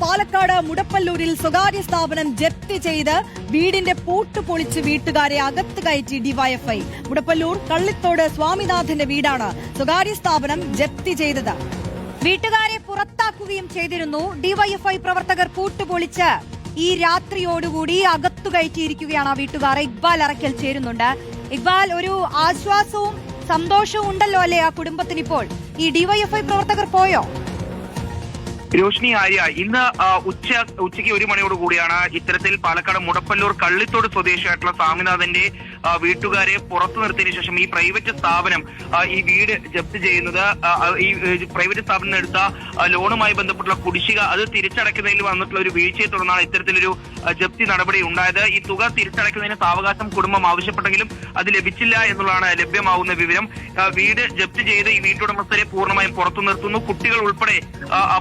പാലക്കാട് മുടപ്പല്ലൂരിൽ സ്വകാര്യ സ്ഥാപനം ജപ്തി ചെയ്ത് വീടിന്റെ പൂട്ട് പൊളിച്ച് വീട്ടുകാരെ അകത്ത് കയറ്റി ഡിവൈഎഫ്ഐ മുടപ്പല്ലൂർ കള്ളിത്തോട് സ്വാമിനാഥന്റെ വീടാണ് സ്വകാര്യ സ്ഥാപനം ജപ്തി ചെയ്തത്. വീട്ടുകാരെ പുറത്താക്കുകയും ചെയ്തിരുന്നു ഡിവൈഎഫ്ഐ പ്രവർത്തകർ പൂട്ട് പൊളിച്ച്. ഈ രാത്രിയോടുകൂടി അകത്തു കയറ്റിയിരിക്കുകയാണ് ആ വീട്ടുകാർ. ഇക്ബാൽ അറക്കൽ ചേരുന്നുണ്ട്. ഇക്ബാൽ ഒരു ആശ്വാസവും സന്തോഷവും ഉണ്ടല്ലോ അല്ലേ ആ കുടുംബത്തിന് ഇപ്പോൾ ഈ ഡിവൈഎഫ്ഐ പ്രവർത്തകർ പോയോ? രോഷിനി ആര്യ ഇന്ന് ഉച്ച ഉച്ചയ്ക്ക് ഒരു മണിയോട് കൂടിയാണ് ഇത്തരത്തിൽ പാലക്കാട് മുടപ്പല്ലൂർ കള്ളിത്തോട് സ്വദേശിയായിട്ടുള്ള സ്വാമിനാഥന്റെ വീട്ടുകാരെ പുറത്തു നിർത്തിയതിനു ശേഷം ഈ പ്രൈവറ്റ് സ്ഥാപനം ഈ വീട് ജപ്തി ചെയ്യുന്നത് ഈ പ്രൈവറ്റ് സ്ഥാപനം എടുത്ത ലോണുമായി ബന്ധപ്പെട്ടുള്ള കുടിശ്ശിക അത് തിരിച്ചടയ്ക്കുന്നതിൽ വന്നിട്ടുള്ള ഒരു വീഴ്ചയെ തുടർന്നാണ് ഇത്തരത്തിലൊരു ജപ്തി നടപടി ഉണ്ടായത്. ഈ തുക തിരിച്ചടയ്ക്കുന്നതിന് സാവകാശം കുടുംബം ആവശ്യപ്പെട്ടെങ്കിലും അത് ലഭിച്ചില്ല എന്നുള്ളതാണ് ലഭ്യമാവുന്ന വിവരം. വീട് ജപ്തി ചെയ്ത് ഈ വീട്ടുടമസ്ഥരെ പൂർണമായും പുറത്തു നിർത്തുന്നു. കുട്ടികൾ ഉൾപ്പെടെ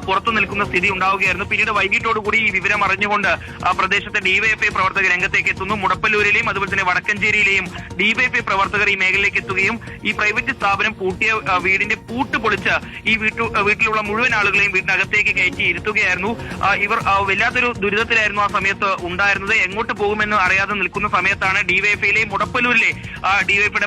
പുറത്തു നിൽക്കുന്ന സ്ഥിതി ഉണ്ടാവുകയായിരുന്നു. പിന്നീട് വൈകിട്ടോടുകൂടി ഈ വിവരം അറിഞ്ഞുകൊണ്ട് പ്രദേശത്തെ ഡിവൈഎഫ്ഐ പ്രവർത്തകർ രംഗത്തേക്ക് എത്തുന്നു. മുടപ്പല്ലൂരിലെയും അതുപോലെ തന്നെ വടക്കഞ്ചേരിയിലെയും ഡിവൈഎഫ്ഐ പ്രവർത്തകർ ഈ മേഖലയിലേക്ക് എത്തുകയും ഈ പ്രൈവറ്റ് സ്ഥാപനം പൂട്ടിയ വീടിന്റെ പൂട്ട് പൊളിച്ച് ഈ വീട്ടു വീട്ടിലുള്ള മുഴുവൻ ആളുകളെയും വീടിനകത്തേക്ക് കയറ്റി ഇരുത്തുകയായിരുന്നു. ഇവർ വല്ലാത്തൊരു ദുരിതത്തിലായിരുന്നു ആ സമയത്ത് ഉണ്ടായിരുന്നത്. എങ്ങോട്ട് പോകുമെന്ന് അറിയാതെ നിൽക്കുന്ന സമയത്താണ് ഡിവൈഎഫ്ഐയിലെയും മുടപ്പലൂരിലെ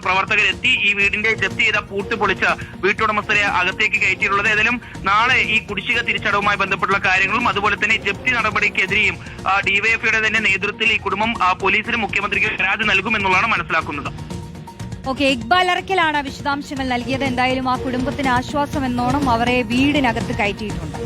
പ്രവർത്തകർ എത്തി ഈ വീടിന്റെ ജപ്തി ചെയ്ത പൂട്ട് പൊളിച്ച് വീട്ടുടമസ്ഥരെ അകത്തേക്ക് കയറ്റിയിട്ടുള്ളത്. ഏതായാലും നാളെ ഈ കുടിശ്ശിക തിരിച്ചടവുമായി ബന്ധപ്പെട്ടുള്ള കാര്യങ്ങളും അതുപോലെ തന്നെ ജപ്തി നടപടിക്കെതിരെയും ഡിവൈഎഫ്ഐയുടെ തന്നെ നേതൃത്വത്തിൽ ഈ കുടുംബം പോലീസിനും മുഖ്യമന്ത്രിക്ക് പരാതി നൽകുമെന്നുള്ളതാണ് മനസ്സിലാക്കുന്നത്. ഓക്കെ ഇക്ബാൽ അറക്കലാണ് വിശദാംശങ്ങൾ നൽകിയത്. എന്തായാലും ആ കുടുംബത്തിന് ആശ്വാസം എന്നോണം അവരെ വീടിനകത്ത് കയറ്റിയിട്ടുണ്ട്.